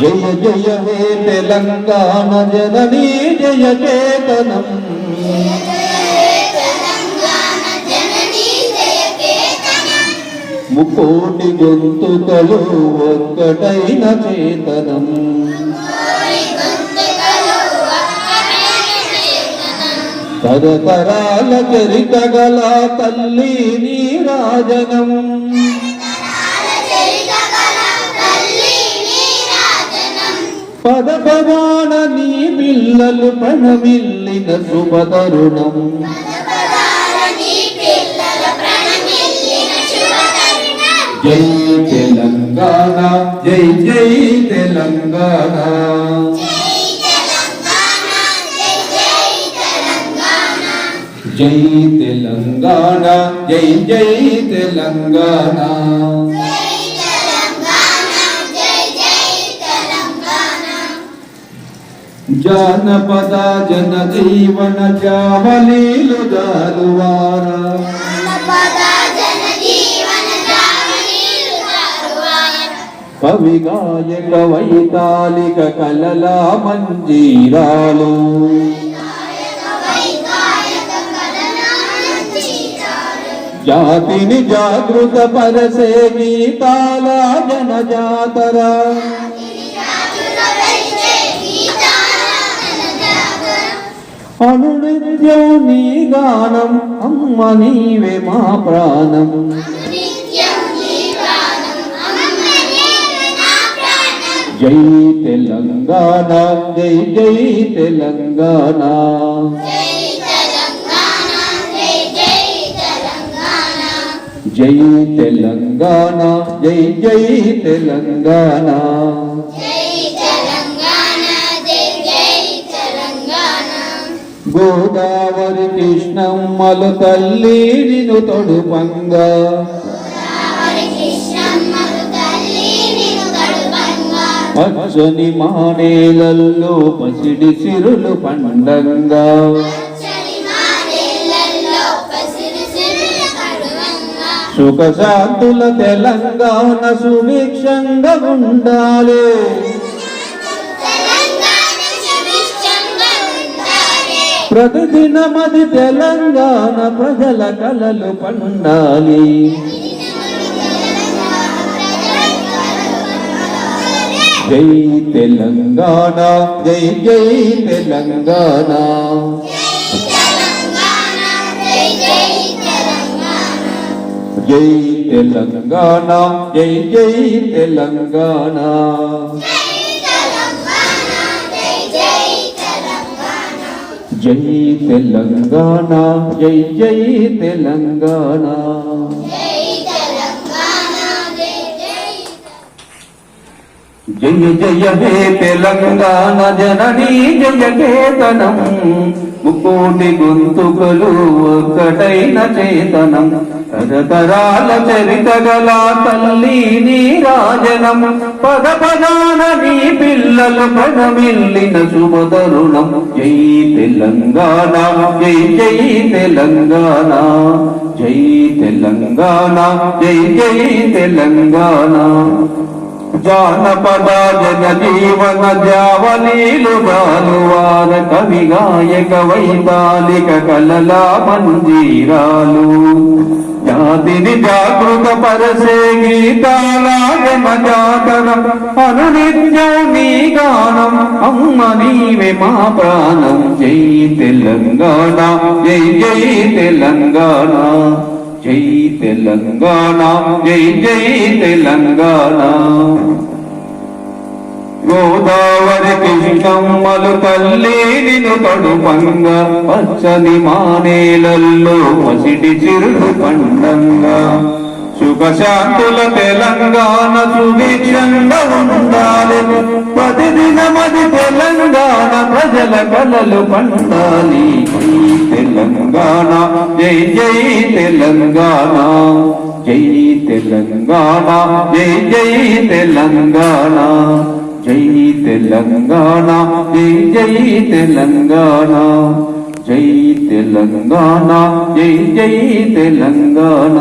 జయ జయ హే తెలంగాణ జననీ జయ కేతనం. ముకోటి గొంతుకలు ఒక్కటైన చేతనం. తరతరాల చరిత గల తల్లి నీరాజనం పద పదాన నీ పిల్లలు ప్రణమిల్లిన శుభతరుణం. జై తెలంగాణ జై జై తెలంగాణ. జై తెలంగాణ జై జై తెలంగాణ. జానపద జన జీవన జావలీలు జాలువార కవి గాయక వైతాళిక కలలా మంజీరాలు జాతిని జాగృత పరసే గీతాల జన అనునిత్యం నీ గానం అమ్మ నీవే మా ప్రాణం. జై తెలంగాణ జై జై తెలంగాణ. జై తెలంగాణ జై జై తెలంగాణ. గోదావరి కృష్ణమ్మలు తల్లి నిను తొడుపంగా. పచ్చని మానేలల్లో పసిడి సిరులు పండంగా. సుఖ శాంతుల తెలంగాణ సుభిక్షంగా ఉండాలి. ప్రతిదినమది తెలంగాణ ప్రజల కలలు పండాలి. జై తెలంగాణ జై జై తెలంగాణ. జై తెలంగాణ జై జై తెలంగాణ. జై తెలంగాణ జై జై తెలంగాణ. జయ జయ హే తెలంగాణ జననీ జయ చేతనం ముకోటి గొంతుకలు ఒక్కటైన చేతనం. తరతరాల చరిత గల తల్లి నీ నీరాజనం పద పదాన నీ పిల్లలు పదమిల్లిన శుభతరుణం జై తెలంగాణ జై జై తెలంగాణ. జై తెలంగాణ జై జై తెలంగాణ. జానపద జన జీవన జావలీలు గాలువార కవి గాయక వైతాలిక కలలా మంజీరాలు. పరసే గీతాల జన అనునిత్యం నీ గానం అమ్మ నీవే మా ప్రాణం. జై తెలంగాణ జై జై తెలంగాణ. జై తెలంగాణ జై జై తెలంగాణ. గోదావరి కృష్ణమ్మలు తల్లి నిను తడుపంగా పచ్చని మానేలల్లో పసిడి చిరుడు పండంగా. సుఖ తెలంగాణ సుభిక్షంగా ఉండాలి. ప్రతిదినమది తెలంగాణ ప్రజల కలలు పండాలి. తెలంగాణ జై జై తెలంగాణ. జై తెలంగాణ జై జై తెలంగాణ. జై తెలంగాణ జై జై తెలంగాణ. జై తెలంగాణ జై జై తెలంగాణ.